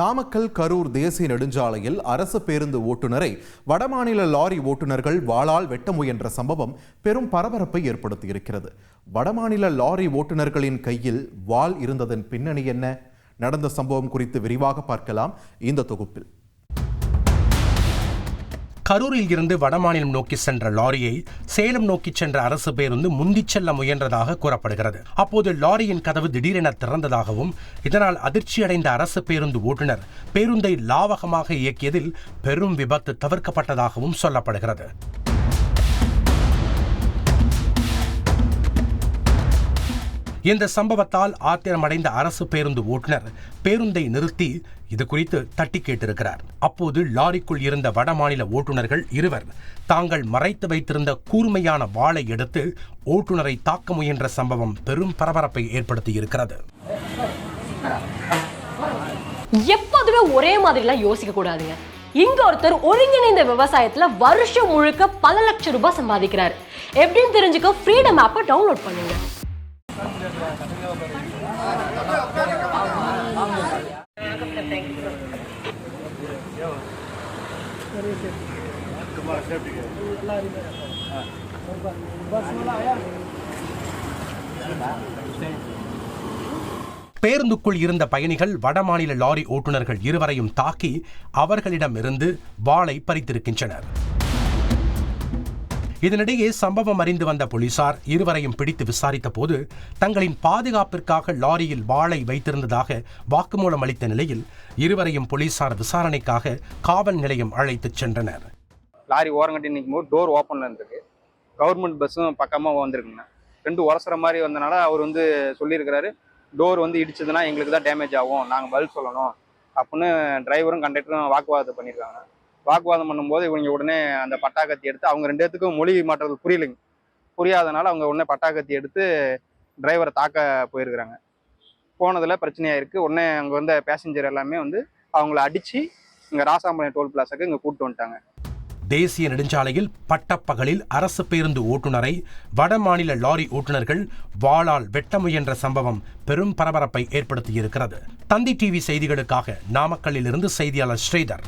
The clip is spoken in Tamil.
நாமக்கல் கரூர் தேசிய நெடுஞ்சாலையில் அரசு பேருந்து ஓட்டுநரை வடமாநில லாரி ஓட்டுநர்கள் வாளால் வெட்ட முயன்ற சம்பவம் பெரும் பரபரப்பை ஏற்படுத்தியிருக்கிறது. வடமாநில லாரி ஓட்டுநர்களின் கையில் வாள் இருந்ததன் பின்னணி என்ன? நடந்த சம்பவம் குறித்து விரிவாக பார்க்கலாம். இந்த தொகுப்பில். கரூரில் இருந்து வடமாநிலம் நோக்கி சென்ற லாரியை சேலம் நோக்கி சென்ற அரசு பேருந்து முந்திச் செல்ல முயன்றதாக கூறப்படுகிறது. அப்போது லாரியின் கதவு திடீரென திறந்ததாகவும் இதனால் அதிர்ச்சியடைந்த அரசு பேருந்து ஓட்டுநர் பேருந்தை லாவகமாக இயக்கியதில் பெரும் விபத்து தவிர்க்கப்பட்டதாகவும் சொல்லப்படுகிறது. இந்த சம்பவத்தால் ஆத்திரமடைந்த அரசு பேருந்து ஓட்டுநர் பேருந்தை நிறுத்தி இது குறித்து தட்டி கேட்டிருக்கிறார். அப்போது லாரிக்குள் இருந்த வடமாநில ஓட்டுநர்கள் இருவர் தாங்கள் மறைத்து வைத்திருந்த கூர்மையான வாளை எடுத்து ஓட்டுநரை தாக்க முயன்ற சம்பவம் பெரும் பரபரப்பை ஏற்படுத்தியிருக்கிறது. எப்போதுமே ஒரே மாதிரிலாம் யோசிக்க கூடாதுங்க. இங்க ஒருத்தர் ஒருங்கிணைந்த விவசாயத்துல வருஷம் முழுக்க பல லட்சம் ரூபாய் சம்பாதிக்கிறார். எப்படின்னு தெரிஞ்சுக்க ஃப்ரீடம் ஆப்பை டவுன்லோட் பண்ணுங்க. பேருந்துக்குள் இருந்த பயணிகள் வடமாநில லாரி ஓட்டுநர்கள் இருவரையும் தாக்கி அவர்களிடமிருந்து வாளை பறித்திருக்கின்றனர். இதனிடையே சம்பவம் அறிந்து வந்த போலீசார் இருவரையும் பிடித்து விசாரித்த போது தங்களின் பாதுகாப்பிற்காக லாரியில் வாளை வைத்திருந்ததாக வாக்குமூலம் அளித்த நிலையில் இருவரையும் போலீசார் விசாரணைக்காக காவல் நிலையம் அழைத்துச் சென்றனர். லாரி ஓரங்கட்டி நிற்கும் போது டோர் ஓப்பனில் இருந்திருக்கு. கவர்மெண்ட் பஸ்ஸும் பக்கமாக வந்திருக்குங்க. ரெண்டு உரசுற மாதிரி வந்தனால அவர் வந்து சொல்லியிருக்கிறாரு டோர் வந்து இடிச்சதுன்னா எங்களுக்கு தான் டேமேஜ் ஆகும். நாங்கள் பதில் சொல்லணும். அப்படின்னு டிரைவரும் கண்டக்டரும் வாக்குவாதம் பண்ணியிருக்காங்க. வாக்குவாதம் பண்ணும்போது இவங்க உடனே அந்த பட்டாக்கத்தி எடுத்து அவங்க ரெண்டு பேத்துக்கும் மொழி மாற்றது புரியலைங்க. புரியாதனால அவங்க உடனே பட்டாக்கத்தி எடுத்து டிரைவரை தாக்க போயிருக்கிறாங்க. போனதில் பிரச்சனையாயிருக்கு. உடனே அங்கே வந்த பேசஞ்சர் எல்லாமே வந்து அவங்கள அடித்து இங்கே ராசாம்பாளையம் டோல் பிளாஸாக்கு இங்கே கூப்பிட்டு வந்துட்டாங்க. தேசிய நெடுஞ்சாலையில் பட்டப்பகலில் அரசு பேருந்து ஓட்டுநரை வடமாநில லாரி ஓட்டுநர்கள் வாளால் வெட்ட முயன்ற சம்பவம் பெரும் பரபரப்பை ஏற்படுத்தியிருக்கிறது. தந்தி டிவி செய்திகளுக்காக நாமக்கல்லில் இருந்து செய்தியாளர் ஸ்ரீதர்.